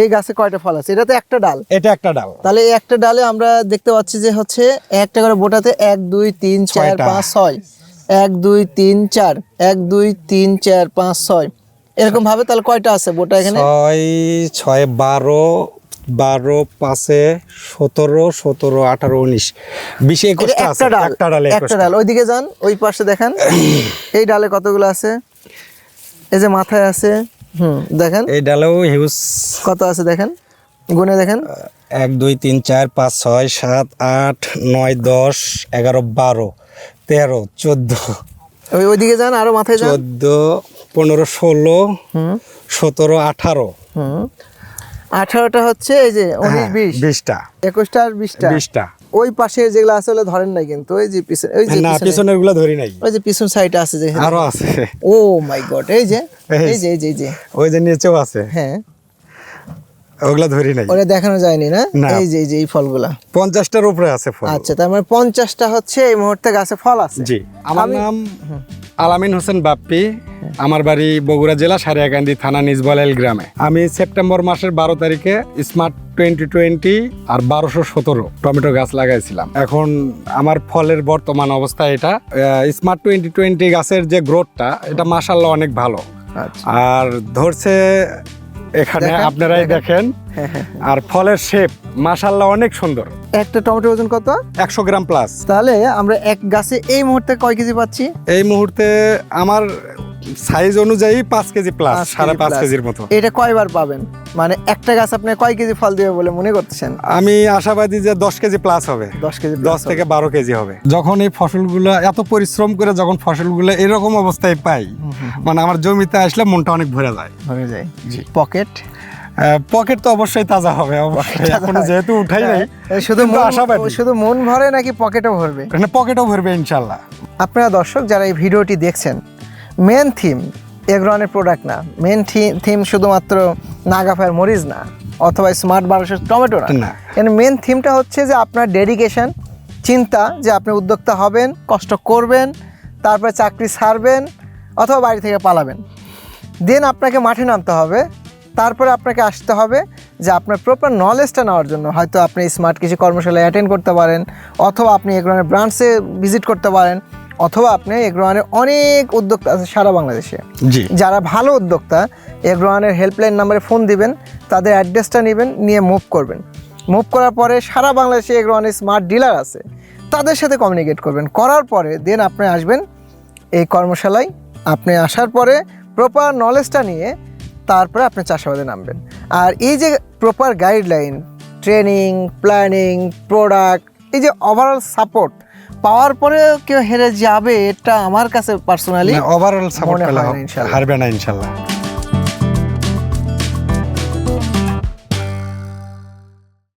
এই গাছে কয়টা ফল আছে? এটা তো একটা ডাল। এটা একটা ডাল। তাহলে এই একটা ডালে আমরা দেখতে পাচ্ছি যে হচ্ছে একটা করে বোটাতে এক দুই তিন চার পাঁচ ছয়। এক দুই তিন চার। এক দুই তিন চার পাঁচ ছয়। এরকম ভাবে তাহলে কয়টা আছে বোটা এখানে? ছয় ছয় বারো বারো পাঁচে সতেরো সতেরো আঠারো উনিশ। বিশে ডাল। একটা ডালে একটা ডাল। ওইদিকে যান ওই পাশে দেখেন। এই ডালে কতগুলো আছে? এই যে মাথায় আছে হুম দেখেন। এই ডালেও হিউজ কত আছে দেখেন? গুনে দেখেন। এক দুই তিন চার পাঁচ ছয় সাত আট নয় দশ এগারো বারো তেরো চোদ্দ। ওই ওইদিকে যান আরও মাথায় যান। চোদ্দ পনেরো ষোলো সতেরো আঠারো। হুম। আঠারোটা হচ্ছে এই যে উনিশ হ্যাঁ, বিশ। বিশটা। একুশটা আর বিশটা। বিশটা। ওই পাশে যেগুলো আছে ওগুলো ধরেন নাই কিন্তু ওই যে পিছনে ওই যে না পিছনেরগুলো ধরি নাই। ওই যে পিছন সাইডে আছে যে আরও আছে। ও মাই গড এই যে এই যে। এই যে এই যে ওই যে নিচেও আছে। হ্যাঁ। ওগুলা ধরি নাই। ওরে দেখানো যায়নি না। এই যে এই যে এই ফলগুলা। পঞ্চাশটার উপরে আছে ফল। আচ্ছা তার মানে পঞ্চাশটা হচ্ছে এই মুহূর্তে গাছে ফল আছে। জি। আমার নাম আলামিন হোসেন বাপ্পি আমার বাড়ি বগুড়া জেলা সারিয়াকান্দি থানা নিজবলাইল গ্রামে। আমি সেপ্টেম্বর মাসের বারো তারিখে স্মার্ট টোয়েন্টি টোয়েন্টি আর বারোশো সতেরো টমেটো গাছ লাগাইছিলাম। এখন আমার ফলের বর্তমান অবস্থা এটা। স্মার্ট টোয়েন্টি টোয়েন্টি গাছের যে গ্রোথটা এটা মাসাল্লাহ অনেক ভালো। আচ্ছা। আর ধরছে এখানে আপনারাই দেখেন আর ফলের শেপ মাসাল্লাহ অনেক সুন্দর। একটা টমেটো ওজন কত? একশো গ্রাম প্লাস তাহলে আমরা এক গাছে এই মুহূর্তে কয় কেজি পাচ্ছি? এই মুহূর্তে আমার সাইজ অনুযায়ী পাঁচ কেজি প্লাস সাড়ে পাঁচ কেজির মতো। এটা কয়বার পাবেন? মানে একটা গাছ আপনি কয় কেজি ফল দিবে বলে মনে করতেছেন? আমি আশাবাদী যে দশ কেজি প্লাস হবে। দশ কেজি দশ থেকে বারো কেজি হবে। যখন এই ফসলগুলো এত পরিশ্রম করে যখন ফসলগুলো এরকম অবস্থায় পাই মানে আমার জমিতে আসলে মনটা অনেক ভরে যায়। হয়ে যায়। পকেট? পকেট তো অবশ্যই তাজা হবে অবশ্যই। এখনও যেহেতু উঠাই নাই শুধু আশাবাদী। শুধু মন ভরে নাকি পকেটও ভরবে? এখানে পকেটও ভরবে ইনশাল্লাহ। আপনারা দর্শক যারা এই ভিডিওটি দেখছেন মেন থিম এগ্রনের প্রোডাক্ট না। মেন থিম শুধুমাত্র নাগাফায়ার মরিচ না অথবা স্মার্ট বারোশো টমেটো না। এখানে মেন থিমটা হচ্ছে যে আপনার ডেডিকেশন চিন্তা যে আপনি উদ্যোক্তা হবেন কষ্ট করবেন তারপরে চাকরি ছাড়বেন অথবা বাড়ি থেকে পালাবেন। দেন আপনাকে মাঠে নামতে হবে তারপরে আপনাকে আসতে হবে যে আপনার প্রপার নলেজটা নেওয়ার জন্য। হয়তো আপনি স্মার্ট কৃষি কর্মশালায় অ্যাটেন্ড করতে পারেন অথবা আপনি এগ্রনের ব্রাঞ্চে ভিজিট করতে পারেন অথবা আপনি এগ্রনের অনেক উদ্যোক্তা আছে সারা বাংলাদেশে। যারা ভালো উদ্যোক্তা এগ্রোয়ানের হেল্পলাইন নাম্বারে ফোন দিবেন তাদের অ্যাড্রেসটা নেবেন নিয়ে মুভ করবেন। মুভ করার পরে সারা বাংলাদেশে এগ্রোয়ানের স্মার্ট ডিলার আছে তাদের সাথে কমিউনিকেট করবেন। করার পরে দেন আপনি আসবেন এই কর্মশালায়। আপনি আসার পরে প্রপার নলেজটা নিয়ে তারপরে আপনি চাষাবাদে নামবেন আর এই যে proper guideline training planning product এই যে ওভারঅল সাপোর্ট পাওয়ার পরে কেউ হেরে যাবে এটা আমার কাছে পার্সোনালি ওভারঅল সাপোর্ট। হারবে না ইনশাল্লাহ